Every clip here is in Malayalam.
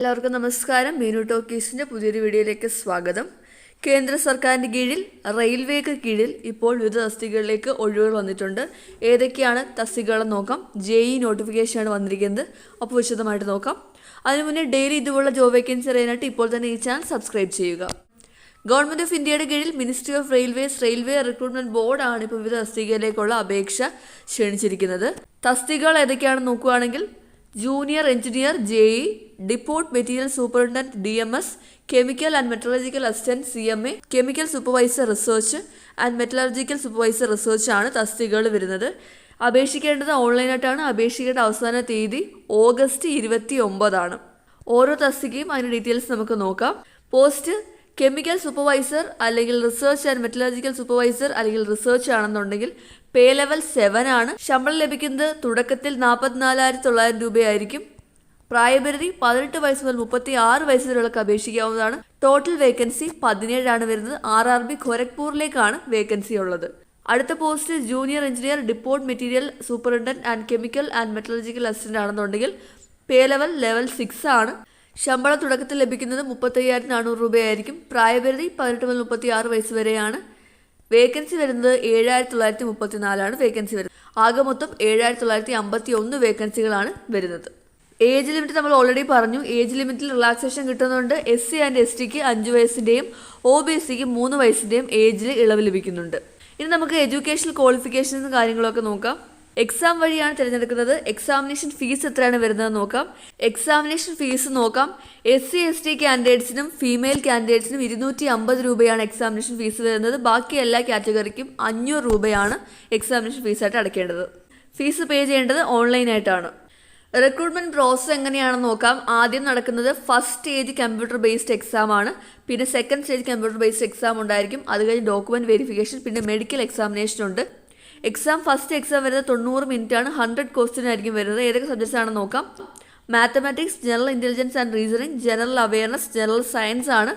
എല്ലാവർക്കും നമസ്കാരം. മീനു ടോക്കീസിന്റെ പുതിയൊരു വീഡിയോയിലേക്ക് സ്വാഗതം. കേന്ദ്ര സർക്കാരിന്റെ കീഴിൽ റെയിൽവേക്ക് കീഴിൽ ഇപ്പോൾ വിവിധ തസ്തികകളിലേക്ക് ഒഴിവുകൾ വന്നിട്ടുണ്ട്. ഏതൊക്കെയാണ് തസ്തികകളെന്ന് നോക്കാം? ജെ ഇ നോട്ടിഫിക്കേഷനാണ് വന്നിരിക്കുന്നത്. അപ്പോൾ വിശദമായിട്ട് നോക്കാം. അതിനു മുന്നേ ഡെയിലി ഇതുപോലുള്ള ജോബ് വേക്കൻസി അറിയാനായിട്ട് ഇപ്പോൾ തന്നെ ഈ ചാനൽ സബ്സ്ക്രൈബ് ചെയ്യുക. ഗവൺമെന്റ് ഓഫ് ഇന്ത്യയുടെ കീഴിൽ ministry of railways railway recruitment ബോർഡാണ് ഇപ്പോൾ വിവിധ തസ്തികയിലേക്കുള്ള അപേക്ഷ ക്ഷണിച്ചിരിക്കുന്നത്. തസ്തികകൾ ഏതൊക്കെയാണെന്ന് നോക്കുകയാണെങ്കിൽ junior engineer J E depot material superintendent D M S chemical and metallurgical assistant C M A chemical supervisor research and metallurgical supervisor research ആണ് തസ്തികകൾ വരുന്നത്. അപേക്ഷിക്കേണ്ടത് ഓൺലൈനായിട്ടാണ്. അപേക്ഷിക്കേണ്ട അവസാന തീയതി ഓഗസ്റ്റ് ഇരുപത്തി ഒമ്പതാണ് ഓരോ തസ്തികയും അതിന്റെ ഡീറ്റെയിൽസ് നമുക്ക് നോക്കാം. പോസ്റ്റ് കെമിക്കൽ സൂപ്പർവൈസർ അല്ലെങ്കിൽ റിസർച്ച് ആൻഡ് മെറ്റലർജിക്കൽ സൂപ്പർവൈസർ അല്ലെങ്കിൽ റിസർച്ച് ആണെന്നുണ്ടെങ്കിൽ പേ ലെവൽ സെവൻ ആണ്. ശമ്പളം ലഭിക്കുന്നത് തുടക്കത്തിൽ നാൽപ്പത്തിനാലായിരത്തി തൊള്ളായിരം രൂപയായിരിക്കും. പ്രായപരിധി പതിനെട്ട് വയസ്സ് മുതൽ മുപ്പത്തി ആറ് വയസ്സ് അപേക്ഷിക്കാവുന്നതാണ്. ടോട്ടൽ വേക്കൻസി പതിനേഴാണ് വരുന്നത്. ആർ ആർ ബി ഖൊരഗ്പൂരിലേക്കാണ് വേക്കൻസി ഉള്ളത്. അടുത്ത post junior engineer depot material superintendent and chemical and metallurgical assistant ആണെന്നുണ്ടെങ്കിൽ പേ ലെവൽ ലെവൽ സിക്സ് ആണ്. ശമ്പളം തുടക്കത്തിൽ ലഭിക്കുന്നത് മുപ്പത്തയ്യായിരത്തി നാനൂറ് രൂപയായിരിക്കും. പ്രായപരിധി പതിനെട്ട് മുതൽ മുപ്പത്തി ആറ് വയസ്സ് വരെയാണ്. വേക്കൻസി വരുന്നത് ഏഴായിരത്തി തൊള്ളായിരത്തി മുപ്പത്തി നാലാണ് വേക്കൻസി വരുന്നത്. ആകെ മൊത്തം ഏഴായിരത്തി തൊള്ളായിരത്തി അമ്പത്തി ഒന്ന് വേക്കൻസികളാണ് വരുന്നത്. ഏജ് ലിമിറ്റ് നമ്മൾ ഓൾറെഡി പറഞ്ഞു. ഏജ് ലിമിറ്റിൽ റിലാക്സേഷൻ കിട്ടുന്നുണ്ട്. എസ് സി ആൻഡ് എസ് ടിക്ക് അഞ്ച് വയസ്സിന്റെയും ഒ ബി എസ് സിക്ക് മൂന്ന് വയസ്സിന്റെയും ഏജിൽ ഇളവ് ലഭിക്കുന്നുണ്ട്. ഇനി നമുക്ക് എഡ്യൂക്കേഷണൽ ക്വാളിഫിക്കേഷൻസും കാര്യങ്ങളൊക്കെ നോക്കാം. എക്സാം വഴിയാണ് തിരഞ്ഞെടുക്കുന്നത്. എക്സാമിനേഷൻ ഫീസ് എത്രയാണ് വരുന്നത് നോക്കാം. എക്സാമിനേഷൻ ഫീസ് നോക്കാം. എസ് സി എസ് ടി കാൻഡിഡേറ്റ്സിനും ഫീമെയിൽ കാൻഡിഡേറ്റ്സിനും ഇരുന്നൂറ്റി അമ്പത് രൂപയാണ് എക്സാമിനേഷൻ ഫീസ് വരുന്നത്. ബാക്കി എല്ലാ കാറ്റഗറിക്കും അഞ്ഞൂറ് രൂപയാണ് എക്സാമിനേഷൻ ഫീസായിട്ട് അടയ്ക്കേണ്ടത്. ഫീസ് പേ ചെയ്യേണ്ടത് ഓൺലൈനായിട്ടാണ് റിക്രൂട്ട്മെന്റ് പ്രോസസ്സ് എങ്ങനെയാണെന്ന് നോക്കാം. ആദ്യം നടക്കുന്നത് first stage computer based exam ആണ്. പിന്നെ second stage computer based exam ഉണ്ടായിരിക്കും. അത് കഴിഞ്ഞ് ഡോക്യുമെന്റ് വെരിഫിക്കേഷൻ പിന്നെ മെഡിക്കൽ എക്സാമിനേഷൻ ഉണ്ട്. എക്സാം ഫസ്റ്റ് എക്സാം വരുന്നത് തൊണ്ണൂറ് മിനിറ്റ് ആണ് ഹൺഡ്രഡ് ക്വസ്റ്റ്യൻ ആയിരിക്കും വരുന്നത്. ഏതൊക്കെ സബ്ജക്ട്സ് ആണെന്ന് നോക്കാം. Mathematics general intelligence and reasoning general awareness general science ആണ്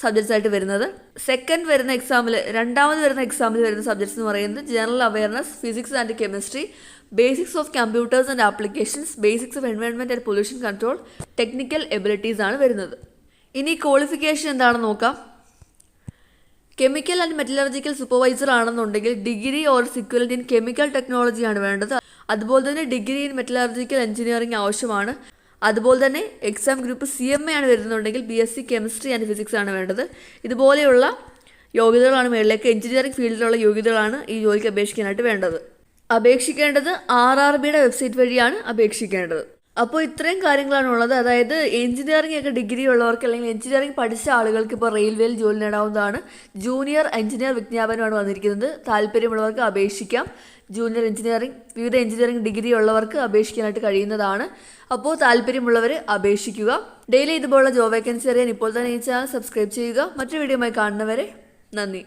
സബ്ജക്ട്സ് ആയിട്ട് വരുന്നത്. സെക്കൻഡ് വരുന്ന എക്സാമിൽ രണ്ടാമത് വരുന്ന എക്സാമിൽ വരുന്ന സബ്ജക്ട്സ് എന്ന് പറയുന്നത് general awareness physics and chemistry basics of computers and applications basics of environment and pollution control technical abilities ആണ് വരുന്നത്. ഇനി ക്വാളിഫിക്കേഷൻ എന്താണെന്ന് നോക്കാം. കെമിക്കൽ ആൻഡ് മെറ്റലർജിക്കൽ സൂപ്പർവൈസർ ആണെന്നുണ്ടെങ്കിൽ degree or equivalent in chemical ടെക്നോളജിയാണ് വേണ്ടത്. അതുപോലെ തന്നെ ഡിഗ്രി ഇൻ മെറ്റലർജിക്കൽ എഞ്ചിനീയറിംഗ് ആവശ്യമാണ്. അതുപോലെ തന്നെ exam group C M A ആണ് വരുന്നുണ്ടെങ്കിൽ B S C chemistry and physics ആണ് വേണ്ടത്. ഇതുപോലെയുള്ള യോഗ്യതകളാണ് മേളിലേക്ക് എഞ്ചിനീയറിംഗ് ഫീൽഡിലുള്ള യോഗ്യതകളാണ് ഈ ജോലിക്ക് അപേക്ഷിക്കാനായിട്ട് വേണ്ടത്. അപേക്ഷിക്കേണ്ടത് ആർ ആർ ബിയുടെ വെബ്സൈറ്റ് വഴിയാണ് അപേക്ഷിക്കേണ്ടത്. അപ്പോൾ ഇത്രയും കാര്യങ്ങളാണ് ഉള്ളത് അതായത് എഞ്ചിനീയറിംഗ് ഒക്കെ ഡിഗ്രി ഉള്ളവർക്ക് അല്ലെങ്കിൽ എഞ്ചിനീയറിംഗ് പഠിച്ച ആളുകൾക്ക് ഇപ്പോൾ റെയിൽവേയിൽ ജോലി നേടാവുന്നതാണ്. ജൂനിയർ എഞ്ചിനീയർ വിജ്ഞാപനമാണ് വന്നിരിക്കുന്നത്. താല്പര്യമുള്ളവർക്ക് അപേക്ഷിക്കാം. ജൂനിയർ എഞ്ചിനീയറിംഗ് വിവിധ എഞ്ചിനീയറിംഗ് ഡിഗ്രി ഉള്ളവർക്ക് അപേക്ഷിക്കാനായിട്ട് കഴിയുന്നതാണ്. അപ്പോൾ താല്പര്യമുള്ളവർ അപേക്ഷിക്കുക. ഡെയിലി ഇതുപോലുള്ള ജോബ് വേക്കൻസി അറിയാൻ ഇപ്പോൾ തന്നെ ഈ ചാനൽ സബ്സ്ക്രൈബ് ചെയ്യുക. മറ്റൊരു വീഡിയോയുമായി കാണുന്നവരെ നന്ദി.